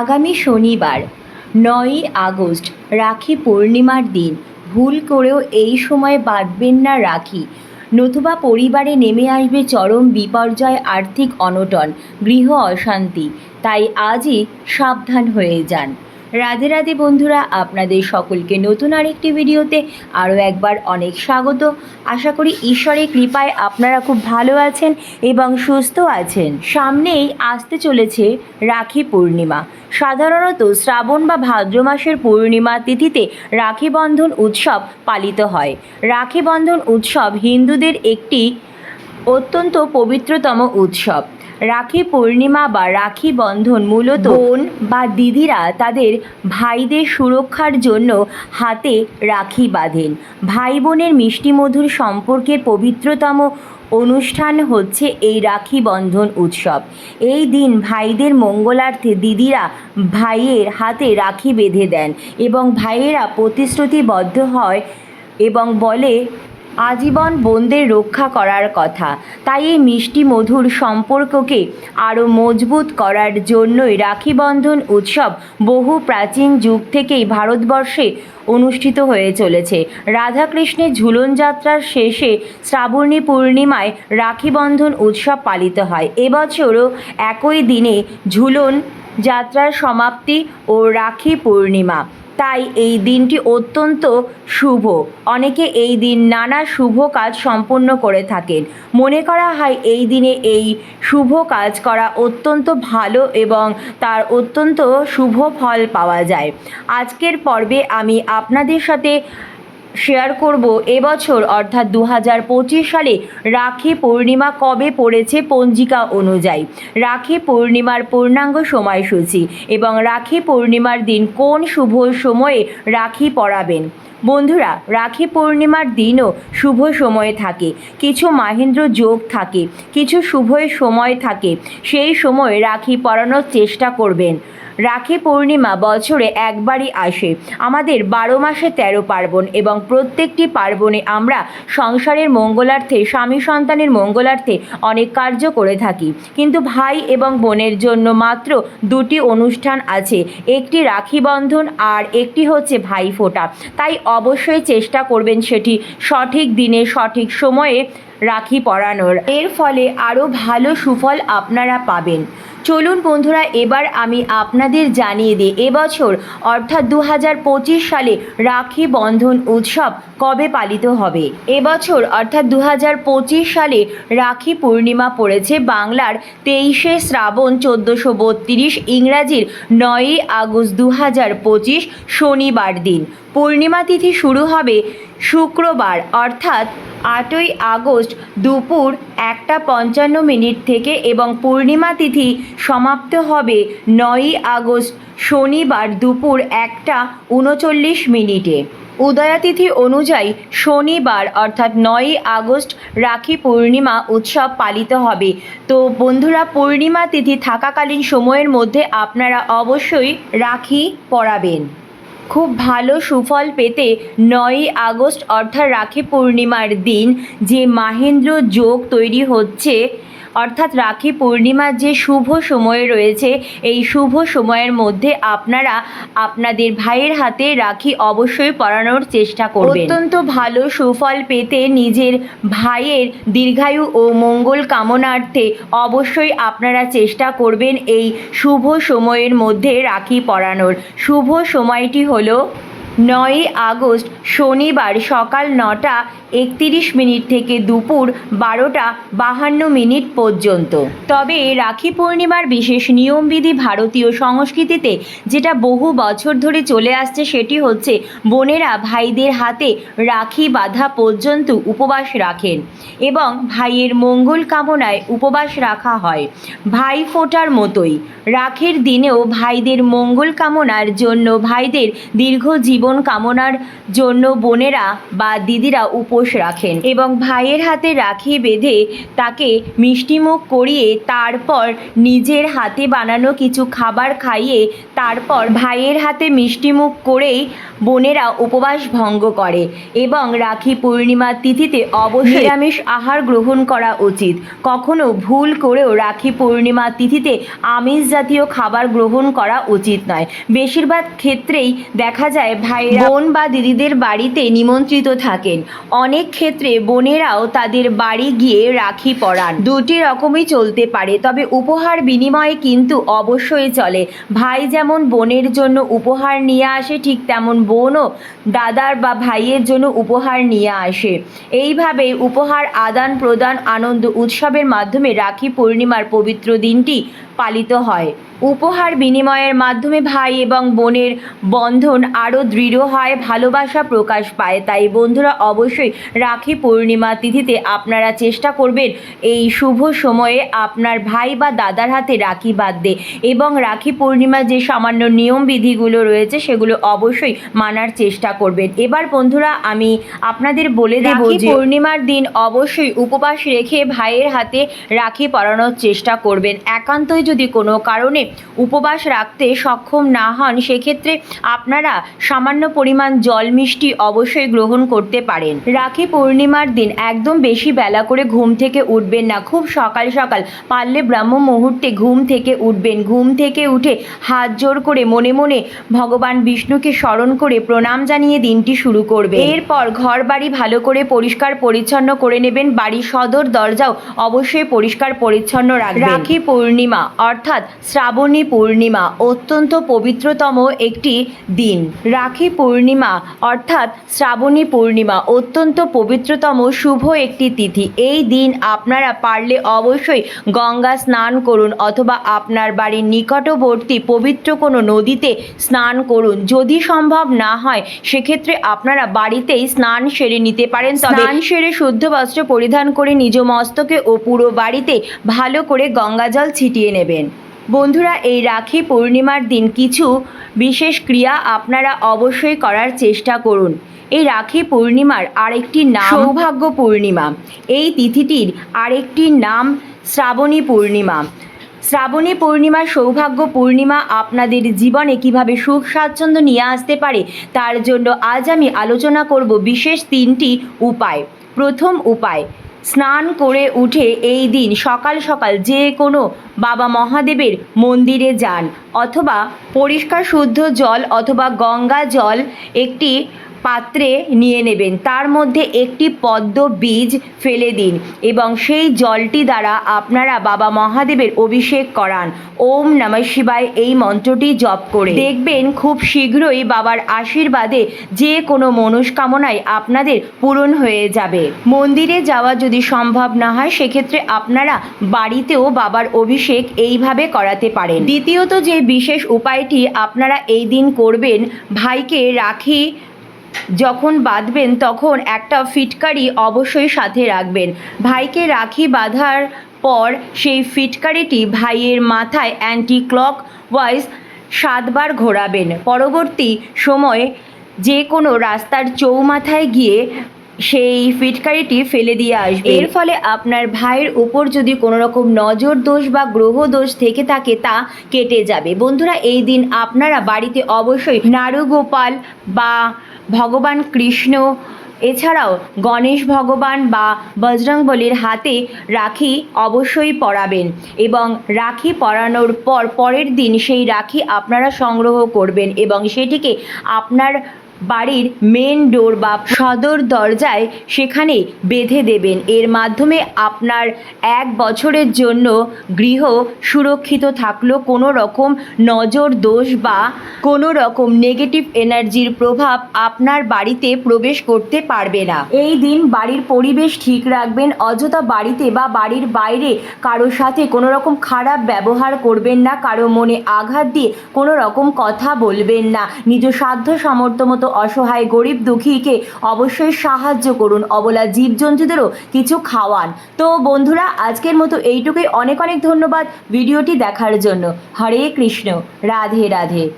আগামী শনিবার, নয়ই আগস্ট, রাখি পূর্ণিমার দিন। ভুল করেও এই সময় বাঁধবেন না রাখি। নতুবা পরিবারে নেমে আসবে চরম বিপর্যয়, আর্থিক অনটন, গৃহ অশান্তি। তাই আজই সাবধান হয়ে যান। রাধে রাধে বন্ধুরা, আপনাদের সকলকে নতুন আরেকটি ভিডিওতে আরও একবার অনেক স্বাগত। আশা করি ঈশ্বরের কৃপায় আপনারা খুব ভালো আছেন এবং সুস্থ আছেন। সামনেই আসতে চলেছে রাখি পূর্ণিমা। সাধারণত শ্রাবণ বা ভাদ্র মাসের পূর্ণিমা তিথিতে রাখি বন্ধন উৎসব পালিত হয়। রাখি বন্ধন উৎসব হিন্দুদের একটি অত্যন্ত পবিত্রতম উৎসব। রাখি পূর্ণিমা বা রাখি বন্ধন মূলত বোন বা দিদিরা তাদের ভাইদের সুরক্ষার জন্য হাতে রাখি বাঁধেন। ভাই বোনের মিষ্টি মধুর সম্পর্কের পবিত্রতম অনুষ্ঠান হচ্ছে এই রাখি বন্ধন উৎসব। এই দিন ভাইদের মঙ্গলার্থে দিদিরা ভাইয়ের হাতে রাখি বেঁধে দেন এবং ভাইয়েরা প্রতিশ্রুতিবদ্ধ হয় এবং বলে আজীবন বোনদের রক্ষা করার কথা। তাই এই মিষ্টি মধুর সম্পর্ককে আরও মজবুত করার জন্যই রাখি বন্ধন উৎসব বহু প্রাচীন যুগ থেকেই ভারতবর্ষে অনুষ্ঠিত হয়ে চলেছে। রাধাকৃষ্ণের ঝুলন যাত্রার শেষে শ্রাবণী পূর্ণিমায় রাখি বন্ধন উৎসব পালিত হয়। এবছরও একই দিনে ঝুলন যাত্রার সমাপ্তি ও রাখি পূর্ণিমা। তাই এই দিনটি অত্যন্ত শুভ। অনেকে এই দিন নানা শুভ কাজ সম্পন্ন করে থাকেন। মনে করা হয় এই দিনে এই শুভ কাজ করা অত্যন্ত ভালো এবং তার অত্যন্ত শুভ ফল পাওয়া যায়। আজকের পর্বে আমি আপনাদের সাথে শেয়ার করব এবছর, অর্থাৎ দু হাজার পঁচিশ সালে রাখি পূর্ণিমা কবে পড়েছে পঞ্জিকা অনুযায়ী? রাখি পূর্ণিমার পূর্ণাঙ্গ সময়সূচি এবং রাখি পূর্ণিমার দিন কোন শুভ সময়ে রাখি পরাবেন বন্ধুরা, রাখি পূর্ণিমার দিনও শুভ সময় থাকে। কিছু মাহেন্দ্র যোগ থাকে, কিছু শুভ সময় থাকে। সেই সময় রাখি পরানোর চেষ্টা করবেন। রাখি পূর্ণিমা বছরে একবারই আসে। আমাদের বারো মাসে তেরো পার্বণ এবং প্রত্যেকটি পার্বণে আমরা সংসারের মঙ্গলার্থে, স্বামী সন্তানের মঙ্গলার্থে অনেক কার্য করে থাকি। কিন্তু ভাই এবং বোনের জন্য মাত্র দুটি অনুষ্ঠান আছে। একটি রাখি বন্ধন আর একটি হচ্ছে ভাই ফোঁটা। তাই অবশ্যই চেষ্টা করবেন সেটি সঠিক দিনে, সঠিক সময়ে রাখি পরানোর। এর ফলে আরও ভালো সুফল আপনারা পাবেন। চলুন বন্ধুরা, এবার আমি আপনাদের জানিয়ে দিই, এবছর অর্থাৎ দু হাজার পঁচিশ সালে রাখি বন্ধন উৎসব কবে পালিত হবে? এবছর অর্থাৎ দু হাজার পঁচিশ সালে রাখি পূর্ণিমা পড়েছে বাংলার তেইশে শ্রাবণ চোদ্দোশো বত্রিশ, ইংরাজির নয়ই আগস্ট দু হাজার পঁচিশ শনিবার দিন। পূর্ণিমা তিথি শুরু হবে শুক্রবার, অর্থাৎ আটই আগস্ট দুপুর একটা পঞ্চান্ন মিনিট থেকে এবং পূর্ণিমা তিথি সমাপ্ত হবে নয়ই আগস্ট শনিবার দুপুর একটা উনচল্লিশ মিনিটে। উদয়াতিথি অনুযায়ী শনিবার, অর্থাৎ নয়ই আগস্ট রাখি পূর্ণিমা উৎসব পালিত হবে। তো বন্ধুরা, পূর্ণিমা তিথি থাকাকালীন সময়ের মধ্যে আপনারা অবশ্যই রাখি পরাবেন। খুব ভালো সুফল পেতে নয়ই আগস্ট অর্থাৎ রাখি পূর্ণিমার দিন যে মাহেন্দ্র যোগ তৈরি হচ্ছে অর্থাৎ রাখি পূর্ণিমার যে শুভ সময় রয়েছে, এই শুভ সময়ের মধ্যে আপনারা আপনাদের ভাইয়ের হাতে রাখি অবশ্যই পরানোর চেষ্টা করবেন। অত্যন্ত ভালো সুফল পেতে নিজের ভাইয়ের দীর্ঘায়ু ও মঙ্গল কামনার্থে অবশ্যই আপনারা চেষ্টা করবেন এই শুভ সময়ের মধ্যে রাখি পরানোর। শুভ সময়টি হলো নয়ই আগস্ট, শনিবার সকাল নটা একতিরিশ মিনিট থেকে দুপুর বারোটা বাহান্ন মিনিট পর্যন্ত। তবে রাখি পূর্ণিমার বিশেষ নিয়মবিধি ভারতীয় সংস্কৃতিতে, যেটা বহু বছর ধরে চলে আসছে, সেটি হচ্ছে বোনেরা ভাইদের হাতে রাখি বাঁধা পর্যন্ত উপবাস রাখেন এবং ভাইয়ের মঙ্গল কামনায় উপবাস রাখা হয়। ভাই ফোটার মতোই, রাখের দিনেও ভাইদের মঙ্গল কামনার জন্য ভাইদের দীর্ঘ জীবন কামনার জন্য বোনেরা বা দিদিরা উপোস রাখেন এবং ভাইয়ের হাতে রাখি বেঁধে তাকে মিষ্টিমুখ করিয়ে তারপর নিজের হাতে বানানো কিছু খাবার খাইয়ে তারপর ভাইয়ের হাতে মিষ্টিমুখ করেই বোনেরা উপবাস ভঙ্গ করে এবং রাখি পূর্ণিমার তিথিতে অবশ্যই নিরামিষ আহার গ্রহণ করা উচিত। কখনো ভুল করেও রাখি পূর্ণিমার তিথিতে আমিষ জাতীয় খাবার গ্রহণ করা উচিত নয়। বেশিরভাগ ক্ষেত্রেই দেখা যায় ভাইরা বোন বা দিদিদের বাড়িতে নিমন্ত্রিত থাকেন। অনেক ক্ষেত্রে বোনেরাও তাদের বাড়ি গিয়ে রাখি পরান। দুটি রকমই চলতে পারে, তবে উপহার বিনিময়ে কিন্তু অবশ্যই চলে। ভাই যেমন বোনের জন্য উপহার নিয়ে আসে, ঠিক তেমন বোনও দাদার বা ভাইয়ের জন্য উপহার নিয়ে আসে। এইভাবে উপহার আদান প্রদান আনন্দ উৎসবের মাধ্যমে রাখি পূর্ণিমার পবিত্র দিনটি পালিত হয়। উপহার বিনিময়ের মাধ্যমে ভাই এবং বোনের বন্ধন আরও দৃঢ় হয় ভালোবাসা প্রকাশ পায়। তাই বন্ধুরা অবশ্যই রাখি পূর্ণিমা তিথিতে আপনারা চেষ্টা করবেন এই শুভ সময়ে আপনার ভাই বা দাদার হাতে রাখি বাঁধতে এবং রাখি পূর্ণিমার যে সামান্য নিয়ম বিধিগুলো রয়েছে সেগুলো অবশ্যই মানার চেষ্টা করবেন। এবার বন্ধুরা আমি আপনাদের বলে দেব রাখি যে পূর্ণিমার দিন অবশ্যই উপবাস রেখে ভাইয়ের হাতে রাখি পরানোর চেষ্টা করবেন। একান্তই যদি কোনো কারণে উপবাস রাখতে সক্ষম না হন, সেক্ষেত্রে আপনারা সামান্য পরিমাণ জল মিষ্টি অবশ্যই গ্রহণ করতে পারেন। রাখি পূর্ণিমার দিন একদম বেশি বেলা করে ঘুম থেকে উঠবেন না। খুব সকাল সকাল পারলে ব্রাহ্ম মুহূর্তে ঘুম থেকে উঠবেন। ঘুম থেকে উঠে হাত জোর করে মনে মনে ভগবান বিষ্ণুকে স্মরণ করে প্রণাম জানিয়ে দিনটি শুরু করবে এরপর ঘর বাড়ি ভালো করে পরিষ্কার পরিচ্ছন্ন করে নেবেন। বাড়ির সদর দরজাও অবশ্যই পরিষ্কার পরিচ্ছন্ন রাখবেন। রাখি পূর্ণিমা অর্থাৎ শ্রাবণী পূর্ণিমা অত্যন্ত পবিত্রতম একটি দিন। রাখি পূর্ণিমা অর্থাৎ শ্রাবণী পূর্ণিমা অত্যন্ত পবিত্রতম শুভ একটি তিথি। এই দিন আপনারা পারলে অবশ্যই গঙ্গা স্নান করুন অথবা আপনার বাড়ির নিকটবর্তী পবিত্র কোনো নদীতে স্নান করুন। যদি সম্ভব না হয় সেক্ষেত্রে আপনারা বাড়িতেই স্নান সেরে নিতে পারেন। স্নান সেরে শুদ্ধ বস্ত্র পরিধান করে নিজ মস্তকে ও পুরো বাড়িতে ভালো করে গঙ্গাজল ছিটিয়ে নেবেন। বন্ধুরা, এই রাখি পূর্ণিমার দিন কিছু বিশেষ ক্রিয়া আপনারা অবশ্যই করার চেষ্টা করুন। এই রাখি পূর্ণিমার আরেকটি নাম সৌভাগ্য পূর্ণিমা। এই তিথিটির আরেকটি নাম শ্রাবণী পূর্ণিমা। শ্রাবণী পূর্ণিমা সৌভাগ্য পূর্ণিমা আপনাদের জীবনে কীভাবে সুখ স্বাচ্ছন্দ্য নিয়ে আসতে পারে, তার জন্য আজ আমি আলোচনা করব বিশেষ তিনটি উপায়। প্রথম উপায় স্নান করে উঠে এই দিন সকাল সকাল যে কোনো বাবা মহাদেবের মন্দিরে যান অথবা পরিষ্কার শুদ্ধ জল অথবা গঙ্গা জল একটি পাত্রে নিয়ে নেবেন। তার মধ্যে একটি পদ্ম বীজ ফেলে দিন এবং সেই জলটি দ্বারা আপনারা বাবা মহাদেবের অভিষেক করান। ওম নমঃ শিবায় এই মন্ত্রটি জপ করে। দেখবেন খুব শীঘ্রই বাবার আশীর্বাদে যে কোনো মনস্কামনাই আপনাদের পূরণ হয়ে যাবে। মন্দিরে যাওয়া যদি সম্ভব না হয়, সেক্ষেত্রে আপনারা বাড়িতেও বাবার অভিষেক এইভাবে করাতে পারেন। দ্বিতীয়ত যে বিশেষ উপায়টি আপনারা এই দিন করবেন, ভাইকে রাখি যখন বাঁধবেন তখন একটা ফিটকারি অবশ্যই সাথে রাখবেন। ভাইকে রাখি বাঁধার পর সেই ফিটকারিটি ভাইয়ের মাথায় অ্যান্টি ক্লক ওয়াইজ সাতবার ঘোরাবেন। পরবর্তী সময়ে যে কোনো রাস্তার চৌমাথায় গিয়ে সেই ফিটকারিটি ফেলে দিয়ে আসবে। এর ফলে আপনার ভাইয়ের উপর যদি কোনো রকম নজর দোষ বা গ্রহ দোষ থেকে থাকে তা কেটে যাবে। বন্ধুরা এই দিন আপনারা বাড়িতে অবশ্যই নারুগোপাল বা ভগবান কৃষ্ণ এছাড়াও গণেশ ভগবান বা বজরংবলির হাতে রাখি অবশ্যই পরাবেন এবং রাখি পরানোর পর পরের দিন সেই রাখি আপনারা সংগ্রহ করবেন এবং সেটিকে আপনার বাড়ির মেন ডোর বা সদর দরজায় সেখানে বেঁধে দেবেন। এর মাধ্যমে আপনার এক বছরের জন্য গৃহ সুরক্ষিত থাকল। কোনো রকম নজর দোষ বা কোনো রকম নেগেটিভ এনার্জির প্রভাব আপনার বাড়িতে প্রবেশ করতে পারবে না। এই দিন বাড়ির পরিবেশ ঠিক রাখবেন। অযথা বাড়িতে বা বাড়ির বাইরে কারও সাথে কোনো রকম খারাপ ব্যবহার করবেন না। কারও মনে আঘাত দিয়ে কোনো রকম কথা বলবেন না। নিজ সাধ্য সামর্থ্য মতো অসহায় গরিব দুঃখীকে অবশ্যই সাহায্য করুন। অবলা জীবজন্তুদেরও কিছু খাওয়ান। তো বন্ধুরা, আজকের মতো এইটুকুই। অনেক অনেক ধন্যবাদ ভিডিওটি দেখার জন্য। হরে কৃষ্ণ। রাধে রাধে।